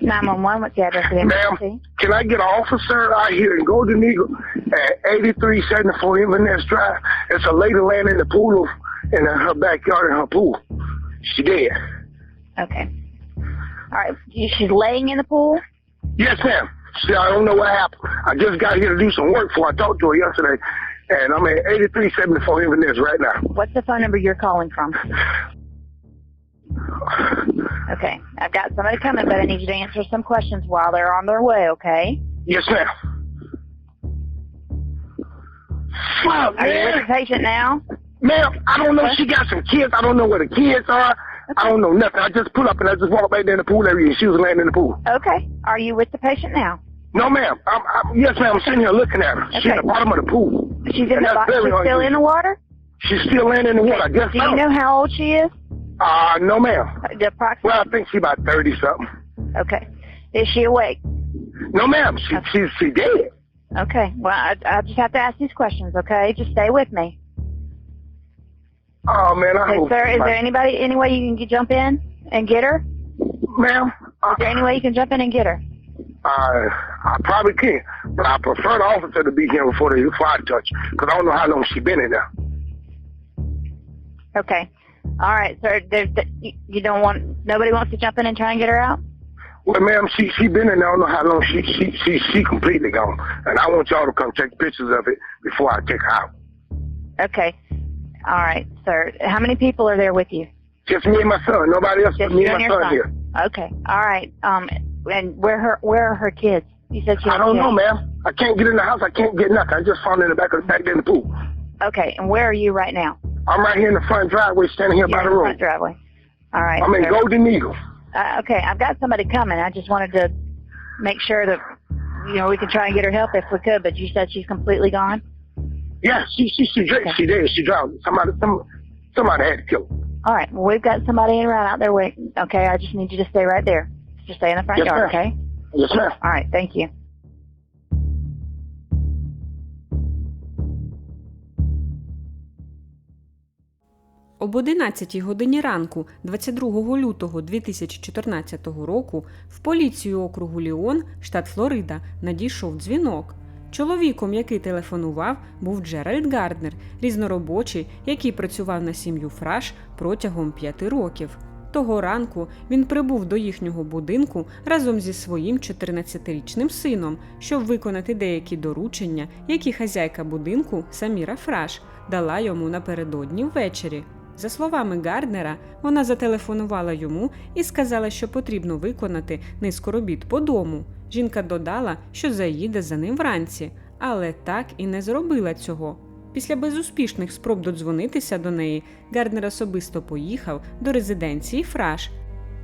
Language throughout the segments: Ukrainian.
911, what's the address of the Ma'am, can I get an officer out here in Golden Eagle at 8374 Inverness Drive? It's a lady laying in the pool of, in her backyard in her pool. She dead. Okay. All right, she's laying in the pool? Yes, ma'am. See, I don't know what happened. I just got here to do some work before I talked to her yesterday, and I'm at 8374 Inverness right now. What's the phone number you're calling from? Okay, I've got somebody coming, but I need you to answer some questions while they're on their way, okay? Yes, ma'am. Fuck, Are you with the patient now? Ma'am, I don't know. She got some kids. I don't know where the kids are. I don't know nothing. I just pull up and I just walk back there in the pool area and she was laying in the pool. Okay. Are you with the patient now? No, ma'am. I'm, I'm, yes, ma'am. I'm sitting here looking at her. She's Okay. at the bottom of the pool. She's in And the that's bo- she's still in the water? She's still laying in the water. I guess Do you know how old she is? Uh, no, ma'am. The approximate. Well, I think she's about 30 something. Okay. Is she awake? No, ma'am. She, she's, she dead. Okay. Well, I, I just have to ask these questions, okay? Just stay with me. Oh, man. I Okay, is there anybody, any way you can jump in and get her? Ma'am, uh, Is there any way you can jump in and get her? uh, I probably can, but I prefer the officer to be here before, they, fire touch, because I don't know how long she been in there. Okay. All right, sir. There's, you you don't want, nobody wants to jump in and try and get her out? Well, ma'am, she she been in there. I don't know how long. She she she she completely gone, and I want y'all to come take pictures of it before I take her out. Okay. All right, sir. How many people are there with you? Just me and my son. Nobody else Just me and and my your son, son. here. Okay. All right. Um, and where her, where are her kids? You said she I don't kids. know, ma'am. I can't get in the house. I can't get nothing. I just found her in the back of the back in the pool. Okay. And where are you right now? I'm right here in the front driveway, standing here You're by the the road. front driveway. All right. I'm in sir. Golden Eagle. Uh, okay, I've got somebody coming. I just wanted to make sure that you know we could try and get her help if we could. But you said she's completely gone. Yeah, she she she Okay. she dead. She drowned. Somebody some somebody had to kill her. All right. Well, we've got somebody in around out there waiting. Okay, I just need you to stay right there. Just stay in the front Yes, yard. ma'am. Okay. Yes, ma'am. All right. Thank you. Об 11 годині ранку, 22 лютого 2014 року, в поліцію округу Ліон, штат Флорида, надійшов дзвінок. Чоловіком, який телефонував, був Джеральд Гарднер, різноробочий, який працював на сім'ю Фраш протягом п'яти років. Того ранку він прибув до їхнього будинку разом зі своїм 14-річним сином, щоб виконати деякі доручення, які хазяйка будинку Саміра Фраш дала йому напередодні ввечері. За словами Гарднера, вона зателефонувала йому і сказала, що потрібно виконати низку робіт по дому. Жінка додала, що заїде за ним вранці, але так і не зробила цього. Після безуспішних спроб додзвонитися до неї, Гарднер особисто поїхав до резиденції Фраш.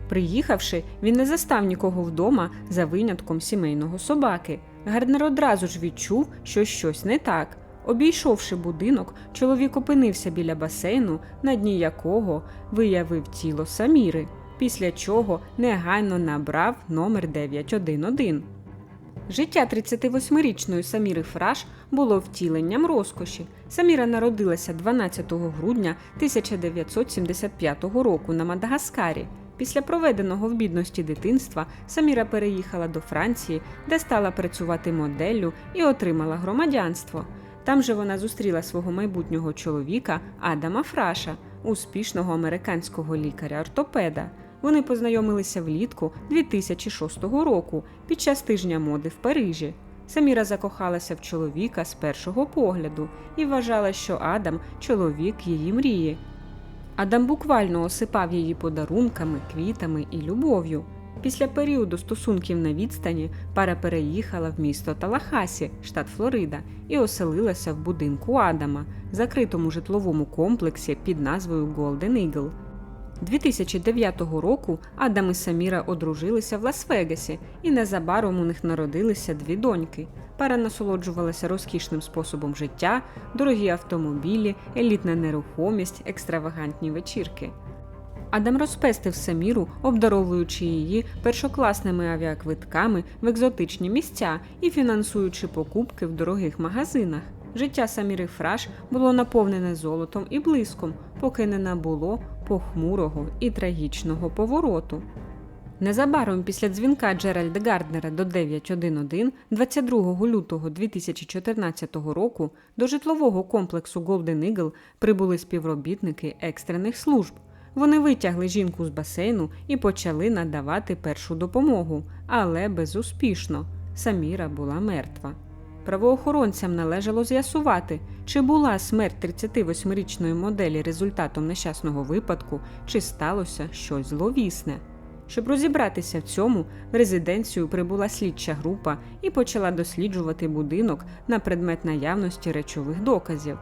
Приїхавши, він не застав нікого вдома за винятком сімейного собаки. Гарднер одразу ж відчув, що щось не так. Обійшовши будинок, чоловік опинився біля басейну, на дні якого виявив тіло Саміри, після чого негайно набрав номер 911. Життя 38-річної Саміри Фраш було втіленням розкоші. Саміра народилася 12 грудня 1975 року на Мадагаскарі. Після проведеного в бідності дитинства Саміра переїхала до Франції, де стала працювати моделлю і отримала громадянство. Там же вона зустріла свого майбутнього чоловіка Адама Фраша, успішного американського лікаря-ортопеда. Вони познайомилися влітку 2006 року під час тижня моди в Парижі. Саміра закохалася в чоловіка з першого погляду і вважала, що Адам чоловік її мрії. Адам буквально осипав її подарунками, квітами і любов'ю. Після періоду стосунків на відстані пара переїхала в місто Талахасі, штат Флорида, і оселилася в будинку Адама, закритому житловому комплексі під назвою Golden Eagle. 2009 року Адам і Саміра одружилися в Лас-Вегасі, і незабаром у них народилися дві доньки. Пара насолоджувалася розкішним способом життя, дорогі автомобілі, елітна нерухомість, екстравагантні вечірки. Адам розпестив Саміру, обдаровуючи її першокласними авіаквитками в екзотичні місця і фінансуючи покупки в дорогих магазинах. Життя Саміри Фраш було наповнене золотом і блиском, поки не набуло похмурого і трагічного повороту. Незабаром після дзвінка Джеральда Гарднера до 911 22 лютого 2014 року до житлового комплексу Golden Eagle прибули співробітники екстрених служб. Вони витягли жінку з басейну і почали надавати першу допомогу, але безуспішно. Саміра була мертва. Правоохоронцям належало з'ясувати, чи була смерть 38-річної моделі результатом нещасного випадку, чи сталося щось зловісне. Щоб розібратися в цьому, в резиденцію прибула слідча група і почала досліджувати будинок на предмет наявності речових доказів.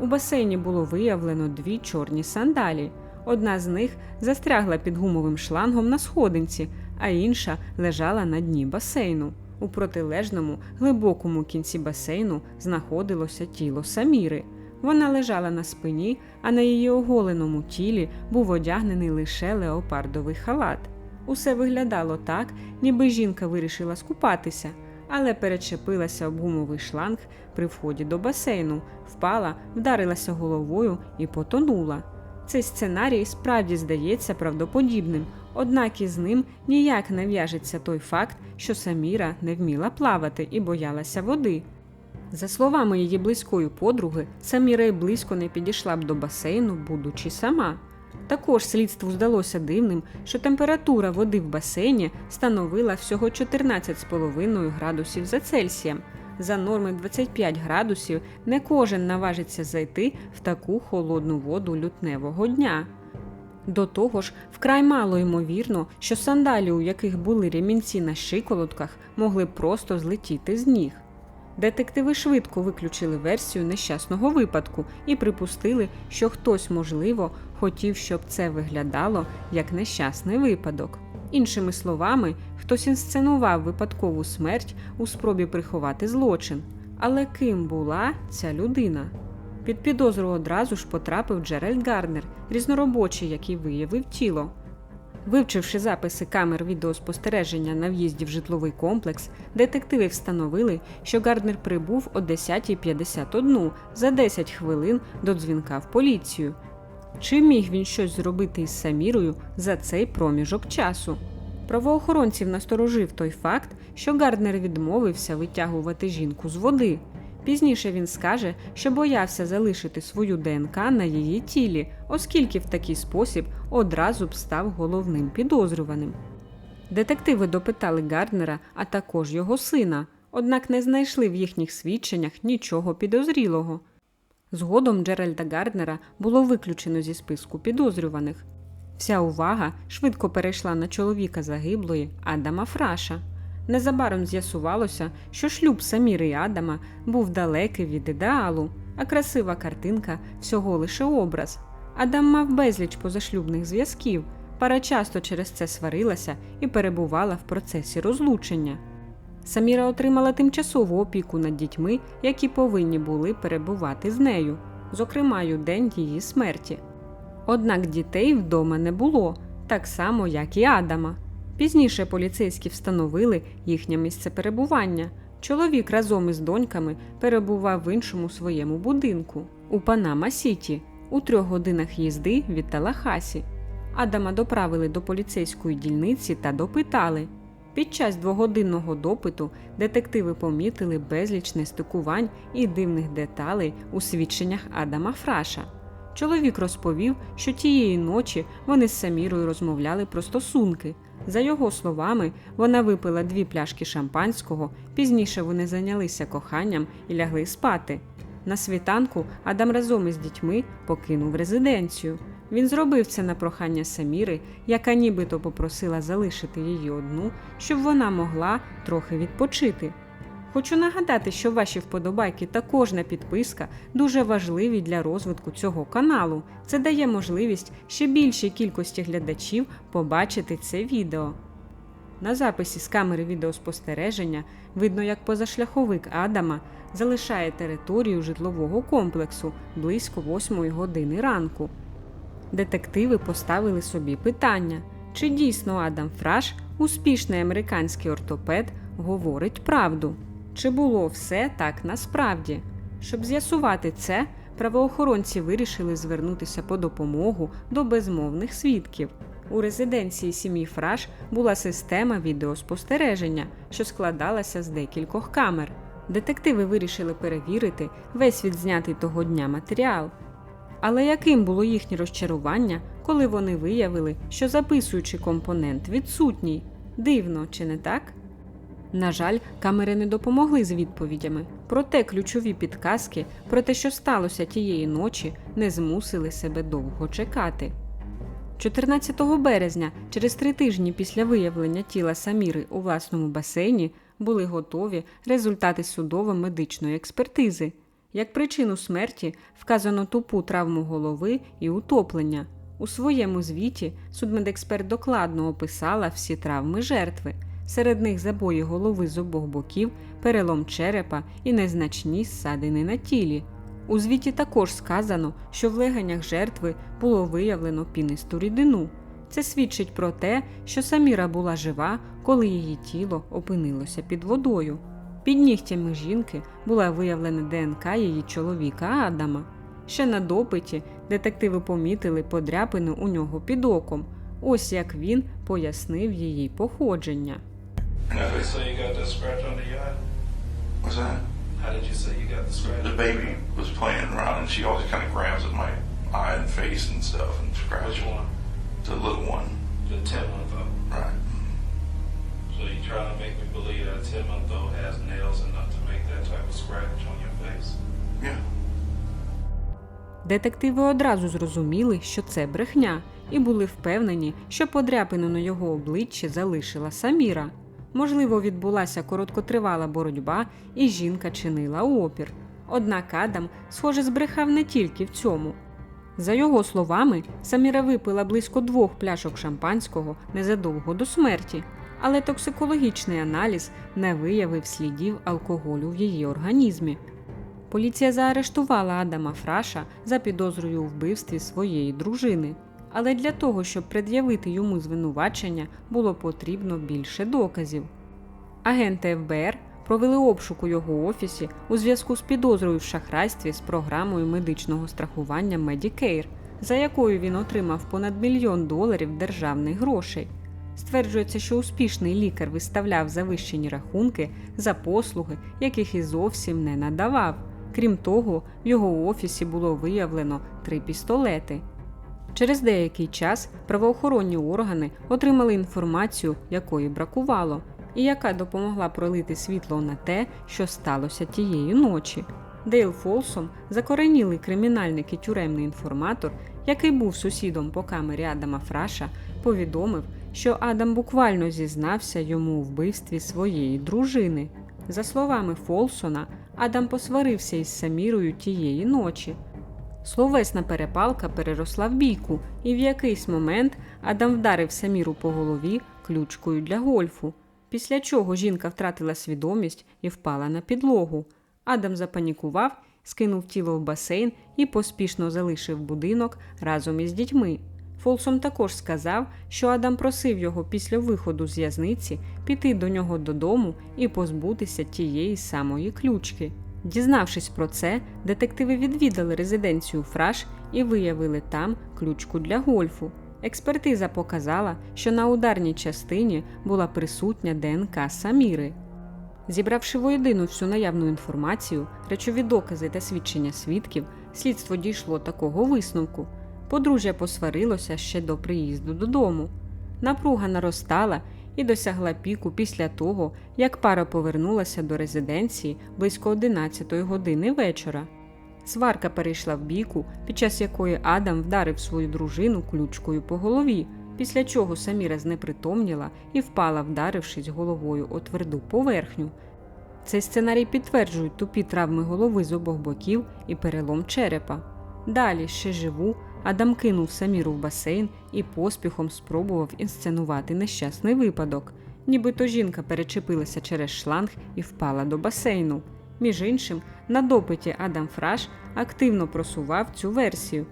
У басейні було виявлено дві чорні сандалі. Одна з них застрягла під гумовим шлангом на сходинці, а інша лежала на дні басейну. У протилежному, глибокому кінці басейну знаходилося тіло Саміри. Вона лежала на спині, а на її оголеному тілі був одягнений лише леопардовий халат. Усе виглядало так, ніби жінка вирішила скупатися, але перечепилася об гумовий шланг при вході до басейну, впала, вдарилася головою і потонула. Цей сценарій справді здається правдоподібним, однак із ним ніяк не в'яжеться той факт, що Саміра не вміла плавати і боялася води. За словами її близької подруги, Саміра й близько не підійшла б до басейну, будучи сама. Також слідству здалося дивним, що температура води в басейні становила всього 14,5 градусів за Цельсієм. За норми 25 градусів не кожен наважиться зайти в таку холодну воду лютневого дня. До того ж, вкрай мало ймовірно, що сандалі, у яких були ремінці на шиколотках, могли просто злетіти з ніг. Детективи швидко виключили версію нещасного випадку і припустили, що хтось, можливо, хотів, щоб це виглядало як нещасний випадок. Іншими словами, хтось інсценував випадкову смерть у спробі приховати злочин. Але ким була ця людина? Під підозру одразу ж потрапив Джеральд Гарнер, різноробочий, який виявив тіло. Вивчивши записи камер відеоспостереження на в'їзді в житловий комплекс, детективи встановили, що Гарднер прибув о 10.51 за 10 хвилин до дзвінка в поліцію. Чи міг він щось зробити із Самірою за цей проміжок часу? Правоохоронців насторожив той факт, що Гарднер відмовився витягувати жінку з води. Пізніше він скаже, що боявся залишити свою ДНК на її тілі, оскільки в такий спосіб одразу б став головним підозрюваним. Детективи допитали Гарднера, а також його сина, однак не знайшли в їхніх свідченнях нічого підозрілого. Згодом Джеральда Гарднера було виключено зі списку підозрюваних. Вся увага швидко перейшла на чоловіка загиблої Адама Фраша. Незабаром з'ясувалося, що шлюб Саміри і Адама був далекий від ідеалу, а красива картинка всього лише образ. Адам мав безліч позашлюбних зв'язків, пара часто через це сварилася і перебувала в процесі розлучення. Саміра отримала тимчасову опіку над дітьми, які повинні були перебувати з нею, зокрема у день її смерті. Однак дітей вдома не було, так само, як і Адама. Пізніше поліцейські встановили їхнє місце перебування. Чоловік разом із доньками перебував в іншому своєму будинку у Панама Сіті у трьох годинах їзди від Талахасі. Адама доправили до поліцейської дільниці та допитали. Під час двогодинного допиту детективи помітили безліч нестикувань і дивних деталей у свідченнях Адама Фраша. Чоловік розповів, що тієї ночі вони з Самірою розмовляли про стосунки. За його словами, вона випила дві пляшки шампанського, пізніше вони зайнялися коханням і лягли спати. На світанку Адам разом із дітьми покинув резиденцію. Він зробив це на прохання Саміри, яка нібито попросила залишити її одну, щоб вона могла трохи відпочити. Хочу нагадати, що ваші вподобайки та кожна підписка дуже важливі для розвитку цього каналу. Це дає можливість ще більшій кількості глядачів побачити це відео. На записі з камери відеоспостереження видно, як позашляховик Адама залишає територію житлового комплексу близько 8 години ранку. Детективи поставили собі питання, чи дійсно Адам Фраш, успішний американський ортопед, говорить правду. Чи було все так насправді? Щоб з'ясувати це, правоохоронці вирішили звернутися по допомогу до безмовних свідків. У резиденції сім'ї Фраш була система відеоспостереження, що складалася з декількох камер. Детективи вирішили перевірити весь відзнятий того дня матеріал. Але яким було їхнє розчарування, коли вони виявили, що записуючий компонент відсутній? Дивно, чи не так? На жаль, камери не допомогли з відповідями, проте ключові підказки про те, що сталося тієї ночі, не змусили себе довго чекати. 14 березня, через три тижні після виявлення тіла Саміри у власному басейні, були готові результати судово-медичної експертизи. Як причину смерті вказано тупу травму голови і утоплення. У своєму звіті судмедексперт докладно описала всі травми жертви. Серед них забої голови з обох боків, перелом черепа і незначні ссадини на тілі. У звіті також сказано, що в легенях жертви було виявлено пінисту рідину. Це свідчить про те, що Саміра була жива, коли її тіло опинилося під водою. Під нігтями жінки була виявлена ДНК її чоловіка Адама. Ще на допиті детективи помітили подряпину у нього під оком. Ось як він пояснив її походження. How did you say you got that scratch on the yard? What's that? How did you say you got the scratch? The baby was playing around and she always kind of grabs at my eye and face and stuff and Which scratches. one? The little one. The 10 month old. Right. So you trying to make me believe that a 10 month old has nails enough to make that type of scratch on your face? Yeah. Детективи одразу зрозуміли, що це брехня, і були впевнені, що подряпину на його обличчі залишила Саміра. Можливо, відбулася короткотривала боротьба, і жінка чинила опір. Однак Адам, схоже, збрехав не тільки в цьому. За його словами, Саміра випила близько двох пляшок шампанського незадовго до смерті, але токсикологічний аналіз не виявив слідів алкоголю в її організмі. Поліція заарештувала Адама Фраша за підозрою у вбивстві своєї дружини. Але для того, щоб пред'явити йому звинувачення, було потрібно більше доказів. Агенти ФБР провели обшук у його офісі у зв'язку з підозрою в шахрайстві з програмою медичного страхування Medicare, за якою він отримав понад мільйон доларів державних грошей. Стверджується, що успішний лікар виставляв завищені рахунки за послуги, яких і зовсім не надавав. Крім того, в його офісі було виявлено три пістолети. Через деякий час правоохоронні органи отримали інформацію, якої бракувало, і яка допомогла пролити світло на те, що сталося тієї ночі. Дейл Фолсом, закоренілий кримінальник і тюремний інформатор, який був сусідом по камері Адама Фраша, повідомив, що Адам буквально зізнався йому у вбивстві своєї дружини. За словами Фолсона, Адам посварився із Самірою тієї ночі. Словесна перепалка переросла в бійку, і в якийсь момент Адам вдарив Саміру по голові ключкою для гольфу, після чого жінка втратила свідомість і впала на підлогу. Адам запанікував, скинув тіло в басейн і поспішно залишив будинок разом із дітьми. Фолсом також сказав, що Адам просив його після виходу з в'язниці піти до нього додому і позбутися тієї самої ключки. Дізнавшись про це, детективи відвідали резиденцію Фраш і виявили там ключку для гольфу. Експертиза показала, що на ударній частині була присутня ДНК Саміри. Зібравши воєдину всю наявну інформацію, речові докази та свідчення свідків, слідство дійшло такого висновку. Подружжя посварилося ще до приїзду додому. Напруга наростала і досягла піку після того, як пара повернулася до резиденції близько 11 години вечора. Сварка перейшла в бійку, під час якої Адам вдарив свою дружину ключкою по голові, після чого Саміра знепритомніла і впала, вдарившись головою о тверду поверхню. Цей сценарій підтверджують тупі травми голови з обох боків і перелом черепа. Далі, ще живу, Адам кинув Саміру в басейн і поспіхом спробував інсценувати нещасний випадок. Нібито жінка перечепилася через шланг і впала до басейну. Між іншим, на допиті Адам Фраш активно просував цю версію,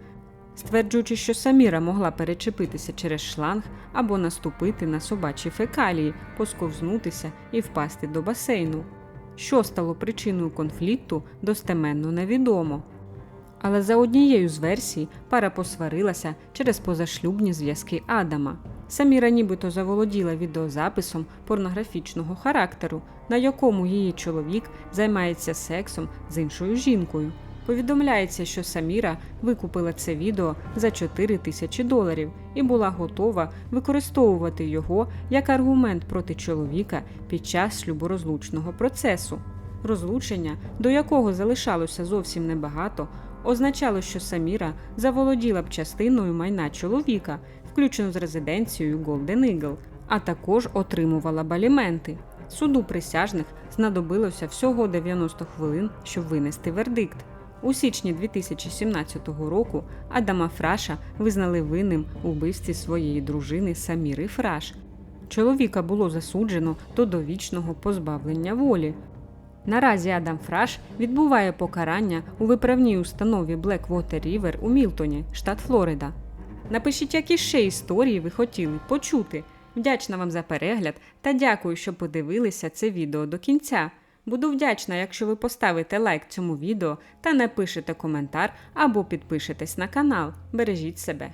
стверджуючи, що Саміра могла перечепитися через шланг або наступити на собачі фекалії, посковзнутися і впасти до басейну. Що стало причиною конфлікту, достеменно невідомо. Але за однією з версій пара посварилася через позашлюбні зв'язки Адама. Саміра нібито заволоділа відеозаписом порнографічного характеру, на якому її чоловік займається сексом з іншою жінкою. Повідомляється, що Саміра викупила це відео за 4 тисячі доларів і була готова використовувати його як аргумент проти чоловіка під час шлюборозлучного процесу. Розлучення, до якого залишалося зовсім небагато, означало, що Саміра заволоділа б частиною майна чоловіка, включно з резиденцією Golden Eagle, а також отримувала б аліменти. Суду присяжних знадобилося всього 90 хвилин, щоб винести вердикт. У січні 2017 року Адама Фраша визнали винним у вбивстві своєї дружини Саміри Фраш. Чоловіка було засуджено до довічного позбавлення волі. Наразі Адам Фраш відбуває покарання у виправній установі Blackwater River у Мілтоні, штат Флорида. Напишіть, які ще історії ви хотіли почути. Вдячна вам за перегляд та дякую, що подивилися це відео до кінця. Буду вдячна, якщо ви поставите лайк цьому відео та напишете коментар або підпишетесь на канал. Бережіть себе.